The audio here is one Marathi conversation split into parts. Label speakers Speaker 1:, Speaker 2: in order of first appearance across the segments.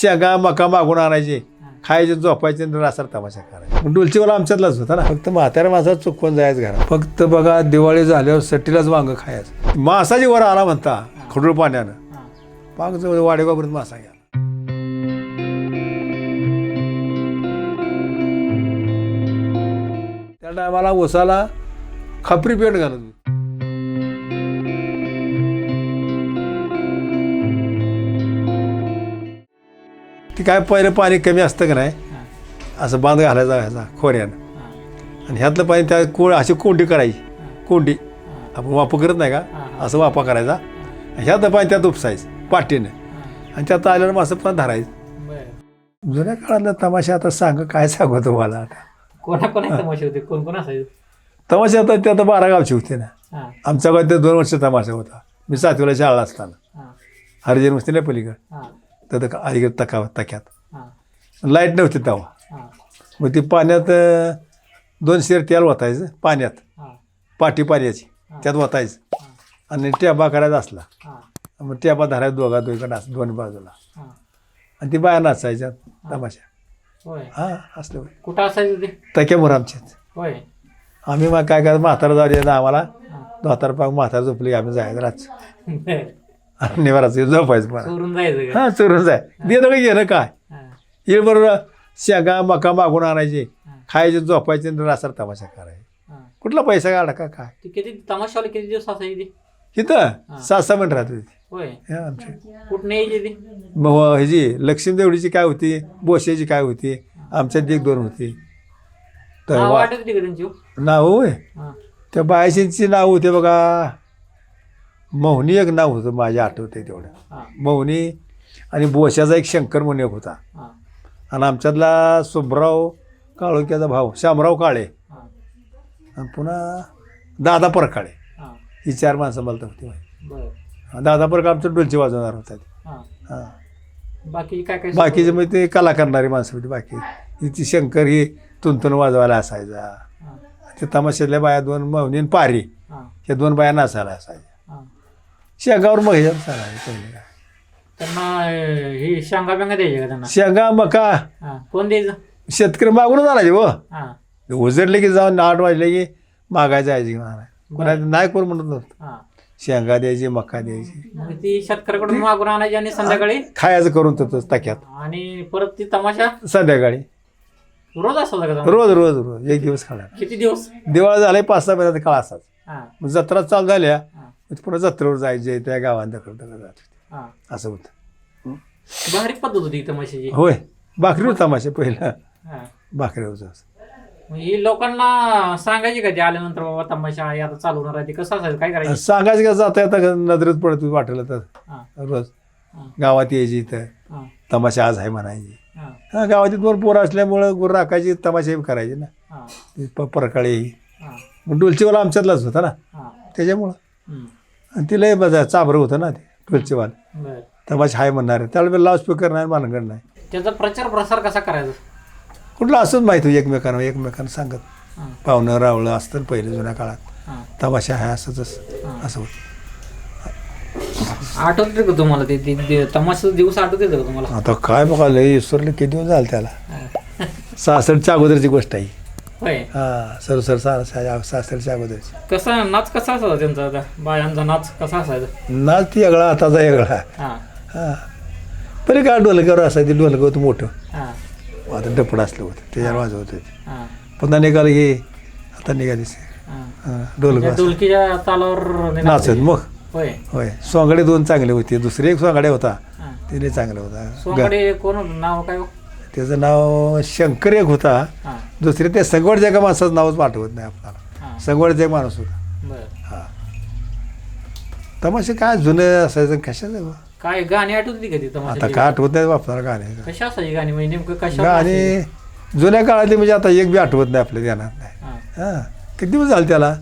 Speaker 1: शेंगा मका मागून आणायचे खायचे झोपायचे रासार तमाशा करायचे. डुलचीवाला आमच्यातलाच होता ना. फक्त म्हाताऱ्या माणसाला चुकवून जायचं घरात. फक्त बघा दिवाळी झाल्यावर सट्टीलाच वांग खायचं. मासाची वर आला म्हणता खडूळ पाण्यानं. पाक जवळ वाडेगावपर्यंत मासा घ्या त्या टायमाला उसाला खपरी पेट घालत ती काय पहिलं पाणी कमी असतं का नाही? असं बांध घालायचा ह्याचा खोऱ्यानं. आणि ह्यातलं पाणी त्या कोण अशी कोंडी करायची. कोंडी. आपण वापर करत नाही का? असं वापा करायचा. ह्यातलं पाणी त्यात उपसायचं पाटीनं आणि त्यात आल्यावर मासं पण धरायचं. जुन्या काळातला तमाशा आता सांग काय सांगू तुम्हाला आता?
Speaker 2: तमाशे होते? कोण कोण असायचे?
Speaker 1: तमाशा आता ते आता बारा गावची होते ना. आमच्या गावात ते दोन वर्ष तमाशा होता. मी सातवीला शाळा असताना. हरिजन नाही पलीकडे. तर अलीकडे तका तक्यात. लाइट नव्हती तेव्हा. मग ती पाण्यात दोन शेर तेल ओतायचं पाण्यात. पाटी पाण्याची त्यात ओतायचं. आणि टॅबा करायचा असला. मग टॅबा धरायचा दोघा दोघीकडे असं दोन बाजूला. आणि ती बाया नाचायच्या तमाशा. हां असलं.
Speaker 2: कुठं असायचं ते?
Speaker 1: तक्यामुळं आमच्यात.
Speaker 2: होय.
Speaker 1: आम्ही मग काय करायचं म्हातारा जाऊ द्यायचं आम्हाला. म्हातारा पाक म्हातारा झोपली आम्ही जायचं आणि निवाराचं झोपायचं पण
Speaker 2: चोरून जायचं का?
Speaker 1: हां चोरून जाय. देतो का घेणं काय
Speaker 2: हा.
Speaker 1: येईल बरोबर शेंगा मका मागून आणायचे
Speaker 2: हा.
Speaker 1: खायचे झोपायचे आणि रासार तमाशा करायचे.
Speaker 2: हा.
Speaker 1: कुठला पैसा काढा का काय?
Speaker 2: ती किती तमाशावाले किती दिवस असायची ती?
Speaker 1: इथं? सात सहा मिनिट राहत होती
Speaker 2: होय.
Speaker 1: हे आमची.
Speaker 2: कुठं यायची ती?
Speaker 1: मग ह्याची लक्ष्मी देवडीची काय होती बोशेची काय होती आमच्यात एक दोन होती. तर
Speaker 2: नाव
Speaker 1: वा-
Speaker 2: वाटत होती का त्यांची हो?
Speaker 1: नाव होय?
Speaker 2: हा.
Speaker 1: त्या बायाशींची नाव होते बघा. मोहनी एक नाव होतं माझ्या आठवते तेवढं. मोहनी आणि बोशाचा एक शंकर म्हणून एक होता.
Speaker 2: हा.
Speaker 1: आणि आमच्यातला सुभराव काळोक्याचा भाऊ शामराव काळे. आणि पुन्हा दादा परकाळे.
Speaker 2: हा.
Speaker 1: चार माणसं मला तर होती माहिती. दादा परकाळ आमचं डोलची वाजवणार होता
Speaker 2: बाकी काय काय
Speaker 1: बाकीचे म्हणजे ते कला करणारी माणसं होती बाकी. ही ती शंकर ही तुंतून वाजवायला असायचा. ते तमाशातल्या बाया दोन आणि पारी.
Speaker 2: हा.
Speaker 1: या दोन बाया नाचायला असायच्या. शेंगावर मग ह्याच्यावर चालायचं पहिले काय.
Speaker 2: त्यांना अं, हे शांगा बिंगा द्यायचे का त्यांना?
Speaker 1: शेंगा मका
Speaker 2: हा कोण द्यायचं?
Speaker 1: शेतकरी मागूनच आणायचे व
Speaker 2: हा.
Speaker 1: उजडले की जाऊन आठ वाजले की मागायचं जायचे की नाही कोणाला नाही कोण म्हणत नव्हतं.
Speaker 2: हा.
Speaker 1: शेंगा द्यायची मका द्यायची.
Speaker 2: मग ती शेतकऱ्याकडून मागून आणायची आणि संध्याकाळी?
Speaker 1: खायचं करून तसंच ताक्यात
Speaker 2: आणि परत ती तमाशा?
Speaker 1: संध्याकाळी.
Speaker 2: रोज असायचा का तमाशा?
Speaker 1: रोज रोज रोज. एक दिवस खाणार.
Speaker 2: किती दिवस?
Speaker 1: दिवाळी झाले पाच सहा महिन्याचा काळ असाच
Speaker 2: हा.
Speaker 1: मग जत्रा चालू झाल्या.
Speaker 2: हा.
Speaker 1: मग पुन्हा जत्रेवर जायचे त्या गावात दखल दखल जात होते.
Speaker 2: हा.
Speaker 1: असं होतं.
Speaker 2: भारी पद्धत होती तमाशाची?
Speaker 1: होय. भाकरीवर तमाशा पहिला.
Speaker 2: हा.
Speaker 1: भाकरीवरचा
Speaker 2: मग ही लोकांना सांगायची का ते आल्यानंतर बाबा तमाशा आता चालू होणार आहे ते कसं असायचं? काय करायचं?
Speaker 1: सांगायचं का जाता येता नजरेत पडत वाटलं तर?
Speaker 2: हा.
Speaker 1: रोज.
Speaker 2: हा.
Speaker 1: गावात यायची इथं.
Speaker 2: हा.
Speaker 1: तमाशा आज आहे म्हणायची.
Speaker 2: हा.
Speaker 1: हा गावातील दोन पोरं असल्यामुळं गुरु राखायची तमाशा करायची ना.
Speaker 2: हा.
Speaker 1: ती प- परकाळे. हा. मग डोलचीवाला आमच्यातलाच होता ना.
Speaker 2: हा.
Speaker 1: त्याच्यामुळं.
Speaker 2: हम्म.
Speaker 1: आणि तिला बजा चाबरं होतं ना ते डोलचीवाला
Speaker 2: बरं.
Speaker 1: तमाशा आहे म्हणणार. त्यावेळेला लाऊड स्पीकर नाही मानगड नाही.
Speaker 2: त्याचा प्रचार प्रसार कसा करायचा?
Speaker 1: कुठलं असंच माहीत होतं एकमेकांना एकमेकांना सांगत.
Speaker 2: हा.
Speaker 1: पाहुणं रावळं असतं पहिले जुन्या काळात.
Speaker 2: हा.
Speaker 1: तमाशा आहे असंच
Speaker 2: हा.
Speaker 1: असं होतं.
Speaker 2: आठवते का तुम्हाला ते ते- ते तमाशाचा दिवस आठवते का तुम्हाला?
Speaker 1: आता काय बघा लय ईश्वरले किती दिवस झाले त्याला.
Speaker 2: हा.
Speaker 1: सासरच्या अगोदरची गोष्ट आहे.
Speaker 2: होय.
Speaker 1: हां सर सर सा सा- सासरच्या अगोदरची
Speaker 2: कसा नाच कसा असायचा त्यांचा आता? बायांचा नाच कसा असायचा?
Speaker 1: नाच ती वेगळा आताचा वेगळा.
Speaker 2: हा.
Speaker 1: हां. पहिले काय ढोलकावर असायचं ढोलक होतं मोठं.
Speaker 2: हा.
Speaker 1: आता डपड असलं होतं त्याच्यावर वाजवत होते.
Speaker 2: हा.
Speaker 1: पुन्हा निघालं हे आता निघालीच
Speaker 2: हा.
Speaker 1: हां ढोलक
Speaker 2: त्या तालावर
Speaker 1: नाचत. मग.
Speaker 2: होय.
Speaker 1: होय. सोंगाडे दोन चांगले होते दुसरे एक सोंगाडे होता.
Speaker 2: हा.
Speaker 1: तिने चांगला होता. ग-
Speaker 2: सोंगाडे कोण नाव काय हो?
Speaker 1: त्याचं नाव शंकर एक होता.
Speaker 2: हा.
Speaker 1: दुसरे त्या संगवडच्या एका माणसाचं नावच आठवत नाही आपल्याला.
Speaker 2: हा.
Speaker 1: संगवडचा एक माणूस होता.
Speaker 2: बर.
Speaker 1: हा. तमाशे काय जुनं असायचं कशाचं?
Speaker 2: काय गाणी आठवते का ती
Speaker 1: आता काय आठवत नाही आपल्याला गाणे.
Speaker 2: कशा असायची गाणी? म्हणजे नेमकं कशा
Speaker 1: गाणे जुन्या काळातली म्हणजे आता एक बी आठवत नाही आपल्या ध्यानात नाही. हां. किती दिवस झाले त्याला?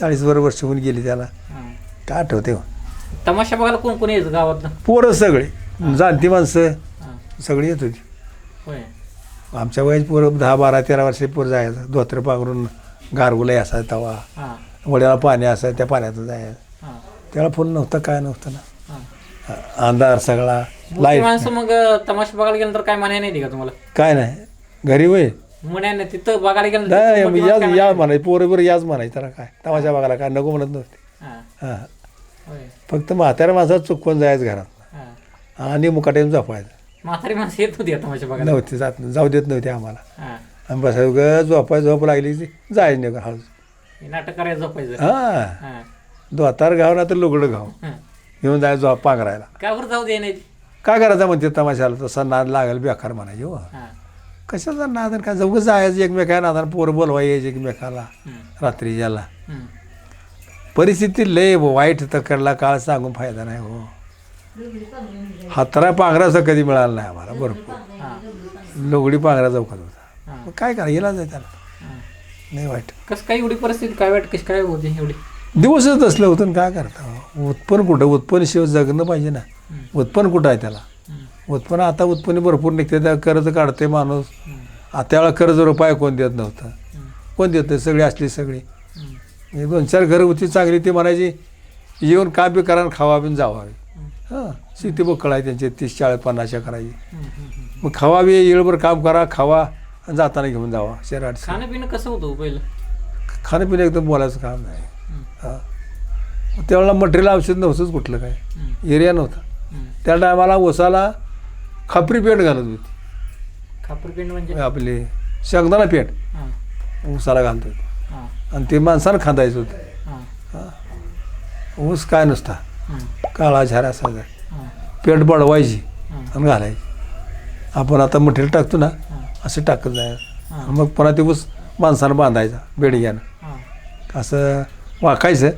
Speaker 1: चाळीस वर वर्ष होऊन गेली त्याला. काय आठवते हो?
Speaker 2: तमाशा बघायला कोण कोण यायचं गावात
Speaker 1: पोरं सगळे. जाणती माणसं. सगळी येत होती. आमच्या वयाची पोरं दहा बारा तेरा वर्षाची पोरं जायचं. धोत्र पांघरून गारगुलाही असायचा तवा. वड्याला पाणी असायचं त्या पाण्यातून जायचं. त्याला फुल नव्हतं काय नव्हतं ना. अंधार सगळा लाइट
Speaker 2: माणसं मग तमाशा बघायला गेल्यानंतर काय म्हणाय नाही का तुम्हाला?
Speaker 1: काय नाही. घरी वय.
Speaker 2: म्हणाय तिथं बघायला गेलं
Speaker 1: याच
Speaker 2: माणसं
Speaker 1: या
Speaker 2: म्हणाय?
Speaker 1: म्हणायची पोरं बरं याच म्हणायची त्याला काय? तमाशा बघायला काय नको म्हणत नव्हते.
Speaker 2: हा,
Speaker 1: फक्त म्हाताऱ्या माणसात चुकवून जायचं घरात. आणि मुकाट्यानं झोपायचं.
Speaker 2: म्हातारी माणसं येत होती का तमाशा बघायला.
Speaker 1: नव्हते जात जाऊ देत नव्हते आम्हाला.
Speaker 2: हा.
Speaker 1: आणि बसायचं ग झोपाय झोप लागली की जायचं नाही हळू
Speaker 2: हे नाटक करायचं झोपायचं.
Speaker 1: हां.
Speaker 2: हा,
Speaker 1: दोतार घाव ना तर लुगडं घाव
Speaker 2: हा.
Speaker 1: घेऊन जायचं झोप पांघरायला.
Speaker 2: का बरं जाऊ दे नाही?
Speaker 1: काय करायचं म्हणते तमाशाला? तसा नाद लागेल बेकार म्हणायची हो.
Speaker 2: हा,
Speaker 1: कशाचा नाद आणि काय? जाऊ जायचं एकमेकाला नादान पोरं बोलवा यायचे एकमेकाला.
Speaker 2: हम्म,
Speaker 1: रात्री याला
Speaker 2: हम्म.
Speaker 1: परिस्थिती लय वाईट. तकडला काळ सांगून फायदा नाही हो. हातरा पांघराचा कधी मिळाला नाही आम्हाला भरपूर. लुगडी पांघरा चौकात होता. मग काय करा येला जाय त्याला. नाही वाईट.
Speaker 2: कसं काय एवढी परिस्थिती काय वाट कशी काय होती एवढी?
Speaker 1: दिवसच असलं होतं काय करता? उत्पन्न कुठं? उत्पन्न शिव जगणं पाहिजे ना. उत्पन्न कुठं आहे त्याला? उत्पन्न आता उत्पन्न भरपूर निघते त्या कर्ज काढते माणूस. त्यावेळेला कर्ज रुपये कोण देत नव्हतं? कोण देत नाही सगळी असली सगळी. दोन चार घरं होती चांगली ती म्हणायची येऊन का बी करा खावा बी जावावी हां शेती बकळ आहे त्यांचे तीस चाळीस पन्नास करायची. मग खावा बी येळभर काम करा खावा आणि जाताना घेऊन जावा शहरात
Speaker 2: खाणं पिणं कसं होतं हो पहिलं?
Speaker 1: खाणं पिणं एकदम बोलायचं काम नाही. हां. त्यावेळेला मटेरियल औषध नव्हतंच कुठलं काय. एरिया नव्हता. त्या टायमाला ओसाला खापरी पेंट घालत होती.
Speaker 2: खापर पिंड म्हणजे?
Speaker 1: आपली शेंगदाणा पेंट.
Speaker 2: हा,
Speaker 1: ऊसाला घालत होती.
Speaker 2: हा,
Speaker 1: आणि ते माणसानं खांदायचं होतं.
Speaker 2: हा,
Speaker 1: ऊस काय नसता? काळा झारा असायचा पेंट बडवायची आणि घालायची. आपण आता मटेरियल टाकतो ना असं टाकत जाय मग पुन्हा ते ऊस माणसानं बांधायचा बेडग्यानं असं वाकायचं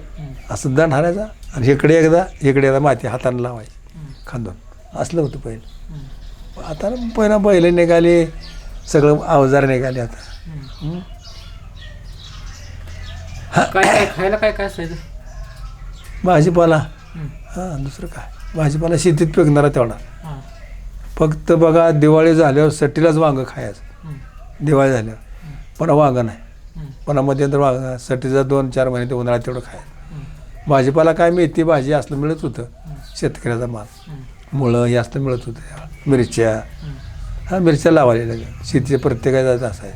Speaker 1: असं दंड हाणायचा आणि इकडे एकदा इकडे एकदा माती हातानं लावायची खांदून. असलं होतं पहिलं. आता पहिला बैल निघाले सगळं अवजार निघाले आता?
Speaker 2: काय काय खायला काय काय असायचं
Speaker 1: भाजीपाला. हां दुसरं काय? भाजीपाला शेतीत पिकणारा तेवढा. फक्त बघा दिवाळी झाल्यावर सट्टीलाच वांगं खायचं. दिवाळी झाल्यावर. पुन्हा वांगं नाही. पुन्हा मध्यंतर वांग सट्टीचा दोन चार महिने ते उन्हाळ्यात तेवढं खायचं. भाजीपाला काय मेथी भाजी असलं मिळत होतं. शेतकऱ्याचा माल. मुळं हे असलं मिळत होतं. मिरच्या. हा मिरच्या लावायला शेतीचे प्रत्येकाचा असं आहे.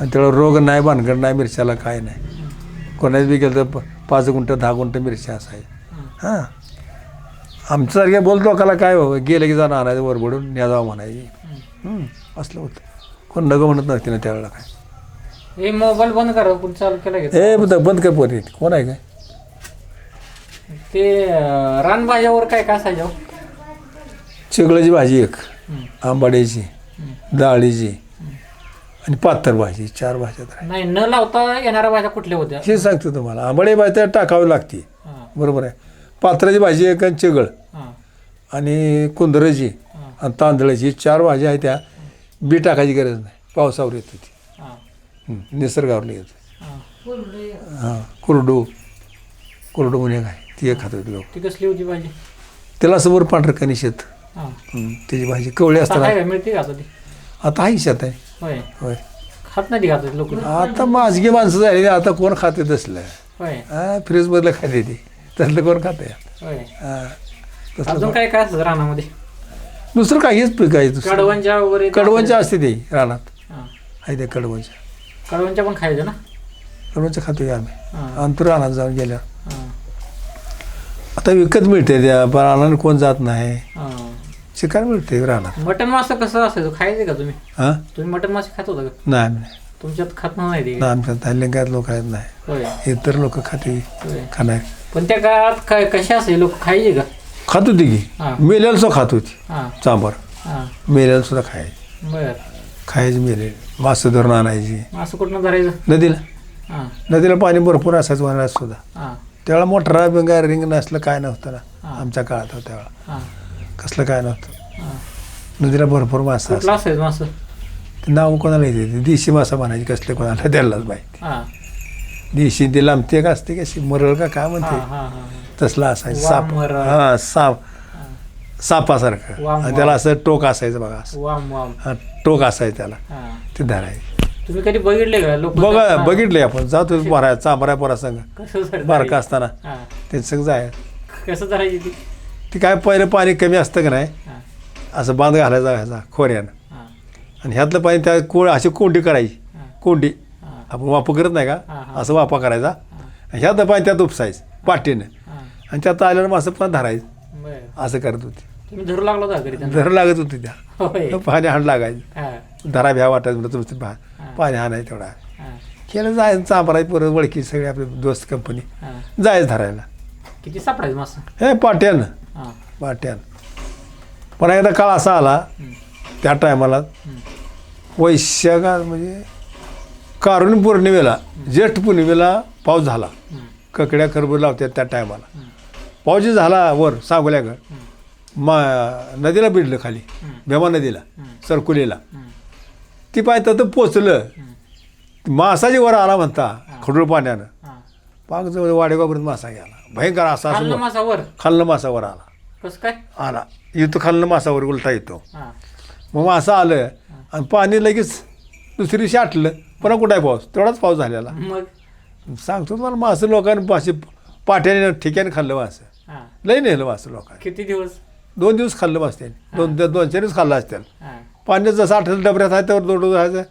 Speaker 1: आणि तेवढं रोग नाही भानगड नाही मिरच्याला काय नाही. कोणाच बी गेलं तर पाच गुंठ दहा गुंठ मिरच्या असाय. हां. आमच्यासारख्या बोलतो काला काय बाबा गेलं की जाणं आणायचं वरबडून न्या जावं म्हणायची हं, असलं होतं. कोण नगं म्हणत नव्हती ना त्यावेळेला काय.
Speaker 2: हे मोबाईल बंद करा पण चालू केला
Speaker 1: ए बंद कर पोरी कोण आहे काय?
Speaker 2: ते रानभाज्यावर काय काय असायचं हो?
Speaker 1: चिगळाची भाजी एक आंबाड्याची. डाळीची आणि पातळ भाजी चार भाज्या तर.
Speaker 2: नाही न लावता येणाऱ्या भाज्या कुठल्या होत्या?
Speaker 1: हे सांगतो तुम्हाला आंबाडी भाजी तर टाकावी लागते.
Speaker 2: हा,
Speaker 1: बरोबर आहे. पात्राची भाजी एक आणि चिगळ.
Speaker 2: हा,
Speaker 1: आणि कुंदराची
Speaker 2: हा,
Speaker 1: आणि तांदळाची चार भाज्या आहेत त्या. बी टाकायची गरज नाही. पावसावर येत होती. निसर्गावर येत
Speaker 2: हा.
Speaker 1: हां कुरडू. कुरडू म्हणून काय? ती एक खात होती लोक
Speaker 2: ती कसली होती भाजी?
Speaker 1: त्याला समोर पांढरं कणी शेत. त्याची भाजी कवळी
Speaker 2: आता
Speaker 1: असतात?
Speaker 2: मिळते का आता
Speaker 1: आता आहे शेत आहे.
Speaker 2: होय. खात नाही खात लोक?
Speaker 1: आता माझगी माणसं झाली आता कोण खाते तसलं?
Speaker 2: होय.
Speaker 1: हा फ्रीजमधलं खाते ती. तसलं कोण खाते? हां. तसलं
Speaker 2: अजून काय काय असतं रानामध्ये?
Speaker 1: दुसरं काहीच पीक आहे दुसरं.
Speaker 2: कडवंच्या वगैरे
Speaker 1: कडवंच्या असते. ते रानात.
Speaker 2: हा.
Speaker 1: आहे ते कडवंच्या
Speaker 2: कडवंच्या पण खायचं ना?
Speaker 1: कडवंच्या खातोय आम्ही.
Speaker 2: हा,
Speaker 1: अंतर रानात जाऊन गेल्यावर.
Speaker 2: हा,
Speaker 1: आता विकत मिळते त्या पण रानानं कोण जात नाही.
Speaker 2: हा.
Speaker 1: शिकार मिळते रानात.
Speaker 2: मटन मासा कसं असायचं? खायचं का तुम्ही?
Speaker 1: हां?
Speaker 2: तुम्ही मटन मासे खात होता का?
Speaker 1: नाही आम्ही नाही.
Speaker 2: तुमच्यात खात नाही ते
Speaker 1: ना आमच्या तालिंगात लोक आहेत नाही.
Speaker 2: होय.
Speaker 1: इतर लोक खाते
Speaker 2: होय.
Speaker 1: खाणार.
Speaker 2: पण त्या काळात काय कशा असे लोक खायचे का?
Speaker 1: खात होती की?
Speaker 2: हा.
Speaker 1: मेल्याला सुद्धा खात होती.
Speaker 2: हा.
Speaker 1: चांबर
Speaker 2: हा.
Speaker 1: मेल्याला सुद्धा खायची.
Speaker 2: बर.
Speaker 1: खायची मेले. मासे धरून आणायची.
Speaker 2: असं कुठनं धरायचं?
Speaker 1: नदीला.
Speaker 2: हा.
Speaker 1: नदीला पाणी भरपूर असायचं उन्हाळ्यात सुद्धा.
Speaker 2: हा.
Speaker 1: त्यावेळेला मोठरा बिंगा रिंग नसलं काय नव्हतं ना. आमच्या काळात होतं त्यावेळेला.
Speaker 2: हा.
Speaker 1: कसलं काय नव्हतं.
Speaker 2: हा.
Speaker 1: नदीला भरपूर मासा
Speaker 2: कुठलं असायचं.
Speaker 1: नाव कोणाला येते? ते देशी मासा म्हणायची कसले कोणाला त्यालाच माहिती.
Speaker 2: हा.
Speaker 1: देशी ते लांबते का असते कशी मरळ का काय
Speaker 2: हा
Speaker 1: म्हणते
Speaker 2: हा हा.
Speaker 1: तसला असायचं साप. हा साप. सापासारखं.
Speaker 2: वाम,
Speaker 1: आणि त्याला असं टोक असायचं बघा असं.
Speaker 2: वाम वाम.
Speaker 1: हा, टोक असायचं त्याला.
Speaker 2: हा.
Speaker 1: ते धरायचं
Speaker 2: तुम्ही कधी बघितले का? लोक
Speaker 1: बघा बघितले आपण. जातो बरा चांबऱ्या पोरा
Speaker 2: कसं धर-
Speaker 1: बारका असताना.
Speaker 2: हा.
Speaker 1: ते संग जाय.
Speaker 2: कसं धरायची ती?
Speaker 1: ती काय पहिलं पाणी कमी असतं का नाही?
Speaker 2: हा,
Speaker 1: असं बांध घालायचा ह्याचा खोऱ्यानं.
Speaker 2: हा,
Speaker 1: आणि ह्यातलं पाणी त्या कोळ अशी कोंडी करायची.
Speaker 2: हा,
Speaker 1: कोंडी.
Speaker 2: हा,
Speaker 1: आपण वापर करत नाही का?
Speaker 2: हा.
Speaker 1: असं वापा करायचा. आणि ह्यातलं पाणी त्यात उपसायचं पाटीनं. आणि त्यात आल्यानं मासं पण धरायचं. असं करत होती.
Speaker 2: तुम्ही धरू लागला होता घरी त्यांना?
Speaker 1: धर लागत होती त्या.
Speaker 2: होय.
Speaker 1: पाणी हाण लागायचं.
Speaker 2: हा,
Speaker 1: धरा भ्या वाटायचं म्हणलं तुमचं पा. पाणी हाणाय तेवढा.
Speaker 2: हा,
Speaker 1: केलं जायचं चांबराय परत वळखी सगळे आपले दोस्त कंपनी
Speaker 2: हा.
Speaker 1: जायचं धरायला.
Speaker 2: किती सापडायचं मासं
Speaker 1: हे पाट्यानं.
Speaker 2: हा,
Speaker 1: पाट्यानं. पण एकदा काळ असा आला त्या टायमाला वैशाखात म्हणजे कारुणी पौर्णिमेला ज्येष्ठ पौर्णिमेला पाऊस झाला. ककड्या करबूर लावतात त्या टायमाला. पाऊस जे झाला वर सांगोल्याकडं
Speaker 2: हम्म,
Speaker 1: मा नदीला भिडलं खाली. भेमा नदीला सरकुलीला. ती पाय तर पोचलं. मासाची वर आला म्हणता खडूळ पाण्यानं. पाक जवळ वाडेगावपर्यंत मासा गेला. भयंकर असा
Speaker 2: खाल्लं
Speaker 1: असं
Speaker 2: मासा वर.
Speaker 1: खाल्लं मासावर आला.
Speaker 2: काय?
Speaker 1: आला. येतो खाल्लं मासावर उलटा येतो. मग मासा आलं आणि पाणी लगेच दुसरी दिवशी आटलं पुन्हा कुठं आहे पाऊस? तेवढाच पाऊस झालेला.
Speaker 2: मग?
Speaker 1: सांगतो तुम्हाला मासं लोकांनी पाशी पाट्याने ठिकाणी खाल्लं मासं
Speaker 2: हा,
Speaker 1: लई नेलं मासं लोकांनी.
Speaker 2: किती दिवस?
Speaker 1: दोन दिवस खाल्लं त्यांनी. दोन दोन चार दिवस खाल्लं असतं
Speaker 2: हा,
Speaker 1: पाण्यात जसं आठवलं डबऱ्यात आहे त्यावर दोन राहायचं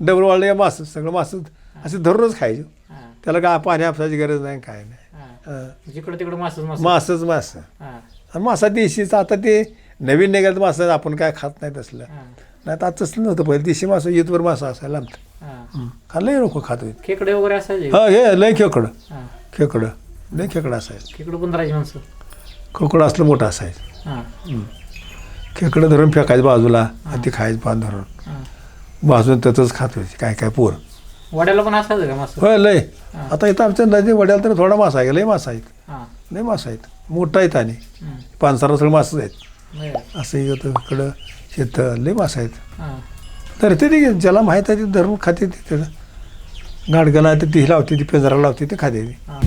Speaker 1: डबर वाळलं मासं सगळं मासं असे धरूनच खायचं. त्याला काय पाणी आपसायची गरज नाही काय नाही.
Speaker 2: हा.
Speaker 1: अं,
Speaker 2: जिकडं तिकडं मासच मास.
Speaker 1: मासंच मासं. आणि मासा देशीचं. आता ते नवीन निघालं मासं आपण काय खात नाही तसलं. नाही तर आता तसलं नव्हतं पहिले देशी मासं ईदवर मासा असायला आमचं. खाल्लंही लोक खात
Speaker 2: खेकडे वगैरे असायचे?
Speaker 1: हा हे लय खेकडं. खेकडं. लय खेकडं असायचं.
Speaker 2: खेकडे पण राहायची माणसं
Speaker 1: खेकडं असलं मोठं असायचं.
Speaker 2: हा,
Speaker 1: खेकडं धरून फेकायचं बाजूला आणि ते खायचं पान धरून.
Speaker 2: हा.
Speaker 1: भाजून तसंच खात होते काय काय पोर.
Speaker 2: वड्याला पण असायचं का मासं?
Speaker 1: होय लय. आता इथं आमच्या नदी वड्याला तर थोडा मासा आहे लय मासा आहेत.
Speaker 2: हा,
Speaker 1: लय मासा आहेत. मोठा आहेत आणि. पानसारा सगळं मासच आहेत.
Speaker 2: बरं.
Speaker 1: असं इकडं इकडं शेत लय मासा आहेत.
Speaker 2: हा,
Speaker 1: तर ते ज्याला माहीत आहे ते धरून खाते ते त्याचं गाडगला ते ती लावते ती पिंजरा लावते ते खाते ती.
Speaker 2: हा.